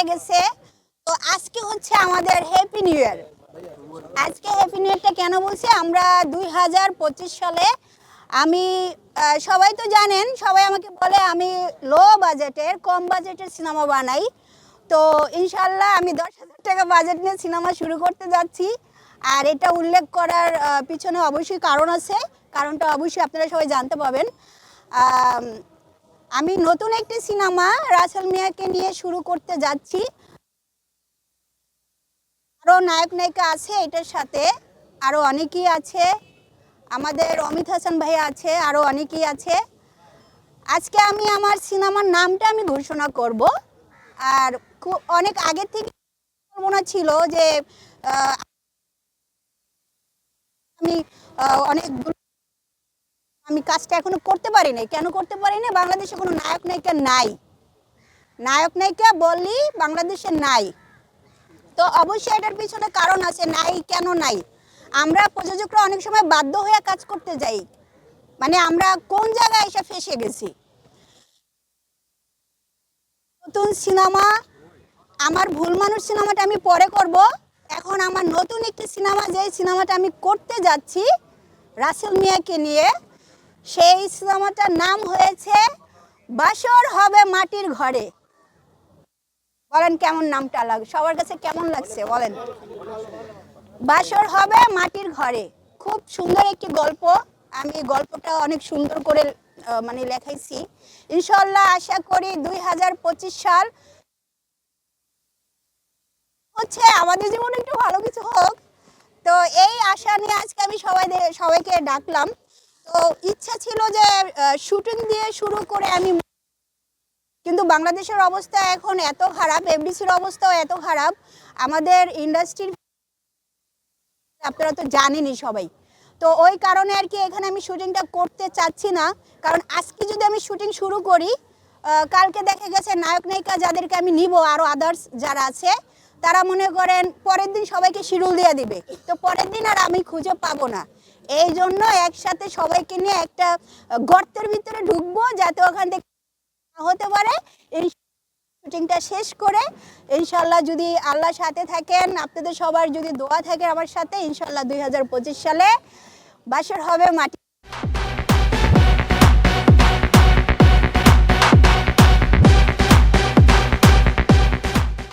হয়ে গেছে। তো আজকে হচ্ছে আমাদের হ্যাপি নিউ ইয়ার আজকে হ্যাপি নিউ ইয়ারটা কেন বলছি? আমরা দুই হাজার পঁচিশ সালে আমি সবাই তো জানেন, সবাই আমাকে বলে আমি লো বাজেটের কম বাজেটের সিনেমা বানাই। তো ইনশাল্লাহ আমি দশ হাজার টাকা বাজেট নিয়ে সিনেমা শুরু করতে যাচ্ছি। আর এটা উল্লেখ করার পিছনে অবশ্যই কারণ আছে। কারণটা অবশ্যই আপনারা সবাই জানতে পাবেন আম, নতুন একটি সিনেমা রাসেল মিয়াকে নিয়ে শুরু করতে যাচ্ছি। আরও নায়ক নায়িকা আছে এটার সাথে আরও অনেকেই আছে। আমাদের অমিত হাসান ভাই আছে আরও অনেকেই আছে। আজকে আমি আমার সিনেমার নামটা আমি ঘোষণা করব। আর খুব অনেক আগের থেকে মনে ছিল যে আমি অনেক আমি কাজটা এখনও করতে পারি নাই। কেন করতে পারি না বাংলাদেশে কোনো নায়ক নায়িকা নাই। নায়ক নায়িকা বললি বাংলাদেশে নাই। তো অবশ্যই এটার পিছনে কারণ আছে, নাই কেন নাই? আমরা প্রযোজকরা অনেক সময় বাধ্য হয়ে কাজ করতে যাই। মানে আমরা কোন জায়গায় এসে ফেসে গেছি? নতুন সিনেমা, আমার ভুল মানুষ সিনেমাটা আমি পরে করব। এখন আমার নতুন একটি সিনেমা, যেই সিনেমাটা আমি করতে যাচ্ছি, রাসেল মিয়াকে নিয়ে সেই সিনেমাটার নাম হয়েছে বাসর হবে মাটির ঘরে। বলেন কেমন নামটা লাগ, সবার কাছে কেমন লাগছে বলেন? বাসর হবে মাটির ঘরে। খুব সুন্দর একটি গল্প। আমি গল্পটা অনেক সুন্দর করে মানে লেখাইছি। ইনশাল্লাহ আশা করি দুই হাজার পঁচিশ সাল হচ্ছে, আমাদের জীবনে একটু ভালো কিছু হোক। তো এই আশা নিয়ে আজকে আমি সবাই সবাইকে ডাকলাম। তো ইচ্ছা ছিল যে শুটিং দিয়ে শুরু করে আমি কিন্তু বাংলাদেশের অবস্থা এখন এত খারাপ এফডিসির অবস্থাও এত খারাপ। আমাদের ইন্ডাস্ট্রির আপনারা তো জানেনই সবাই। তো ওই কারণে আর কি এখানে আমি শুটিংটা করতে চাচ্ছি না। কারণ আজকে যদি আমি শুটিং শুরু করি কালকে দেখা গেছে নায়ক নায়িকা যাদেরকে আমি নিব আরও আদার্স যারা আছে তারা মনে করেন পরের দিন সবাইকে শিডিউল দিয়ে দিবে। তো পরের দিন আর আমি খুঁজে পাবো না। এই জন্য একসাথে সবাইকে নিয়ে একটা গর্তের ভিতরে ঢুকবো যাতে ওখান থেকে হতে পারে। এই শুটিংটা শেষ করে ইনশাল্লাহ যদি আল্লাহ সাথে থাকেন, আপনাদের সবার যদি দোয়া থাকে আমার সাথে ইনশাল্লাহ দুই হাজার পঁচিশ সালে বাসর হবে মাটি